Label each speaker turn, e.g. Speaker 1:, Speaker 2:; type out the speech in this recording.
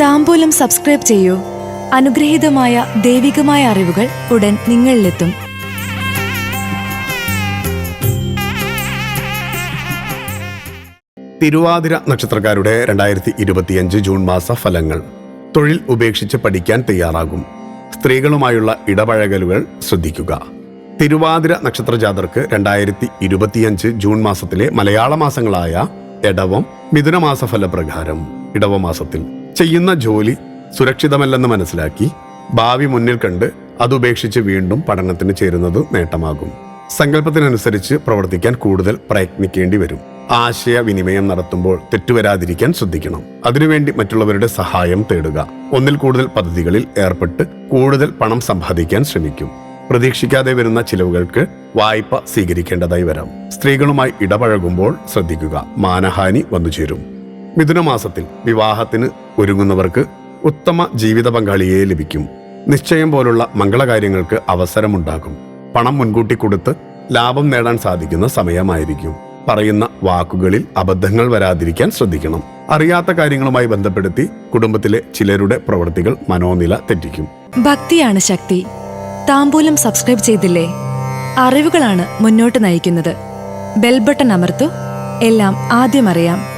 Speaker 1: താമ്പൂലം subscribe ചെയ്യൂ. അനുഗ്രഹീതമായ ദൈവികമായ അറിവുകൾ ഉടൻ നിങ്ങളിലെത്തും.
Speaker 2: തിരുവാതിര നക്ഷത്രക്കാരുടെ രണ്ടായിരത്തി ഇരുപത്തിയഞ്ച് ജൂൺ മാസ ഫലങ്ങൾ. തൊഴിൽ ഉപേക്ഷിച്ച് പഠിക്കാൻ തയ്യാറാകും. സ്ത്രീകളുമായുള്ള ഇടപഴകലുകൾ ശ്രദ്ധിക്കുക. തിരുവാതിര നക്ഷത്ര ജാതർക്ക് രണ്ടായിരത്തി ഇരുപത്തിയഞ്ച് ജൂൺ മാസത്തിലെ മലയാള മാസങ്ങളായ എടവം മിഥുനമാസ ഫലപ്രകാരം. ഇടവമാസത്തിൽ ചെയ്യുന്ന ജോലി സുരക്ഷിതമല്ലെന്ന് മനസ്സിലാക്കി ഭാവി മുന്നിൽ കണ്ട് അതുപേക്ഷിച്ച് വീണ്ടും പഠനത്തിന് ചേരുന്നത് നേട്ടമാകും. സങ്കല്പത്തിനനുസരിച്ച് പ്രവർത്തിക്കാൻ കൂടുതൽ പ്രയത്നിക്കേണ്ടി വരും. ആശയവിനിമയം നടത്തുമ്പോൾ തെറ്റുവരാതിരിക്കാൻ ശ്രദ്ധിക്കണം. അതിനുവേണ്ടി മറ്റുള്ളവരുടെ സഹായം തേടുക. ഒന്നിൽ കൂടുതൽ പദ്ധതികളിൽ ഏർപ്പെട്ട് കൂടുതൽ പണം സമ്പാദിക്കാൻ ശ്രമിക്കും. പ്രതീക്ഷിക്കാതെ വരുന്ന ചിലവുകൾക്ക് വായ്പ സ്വീകരിക്കേണ്ടതായി വരാം. സ്ത്രീകളുമായി ഇടപഴകുമ്പോൾ ശ്രദ്ധിക്കുക. മാനഹാനി വന്നുചേരും. മിഥുനമാസത്തിൽ വിവാഹത്തിന് ഒരുങ്ങുന്നവർക്ക് ഉത്തമ ജീവിത പങ്കാളിയെ ലഭിക്കും. നിശ്ചയം പോലുള്ള മംഗളകാര്യങ്ങൾക്ക് അവസരമുണ്ടാകും. പണം മുൻകൂട്ടി കൊടുത്ത് ലാഭം നേടാൻ സാധിക്കുന്ന സമയമായിരിക്കും. പറയുന്ന വാക്കുകളിൽ അബദ്ധങ്ങൾ വരാതിരിക്കാൻ ശ്രദ്ധിക്കണം. അറിയാത്ത കാര്യങ്ങളുമായി ബന്ധപ്പെടുത്തി കുടുംബത്തിലെ ചിലരുടെ പ്രവൃത്തികൾ മനോനില തെറ്റിക്കും.
Speaker 1: ഭക്തിയാണ് ശക്തി. താമ്പൂലം സബ്സ്ക്രൈബ് ചെയ്തില്ലേ? അറിവുകളാണ് മുന്നോട്ട് നയിക്കുന്നത്. ബെൽബട്ടൺ അമർത്തു. എല്ലാം ആദ്യം അറിയാം.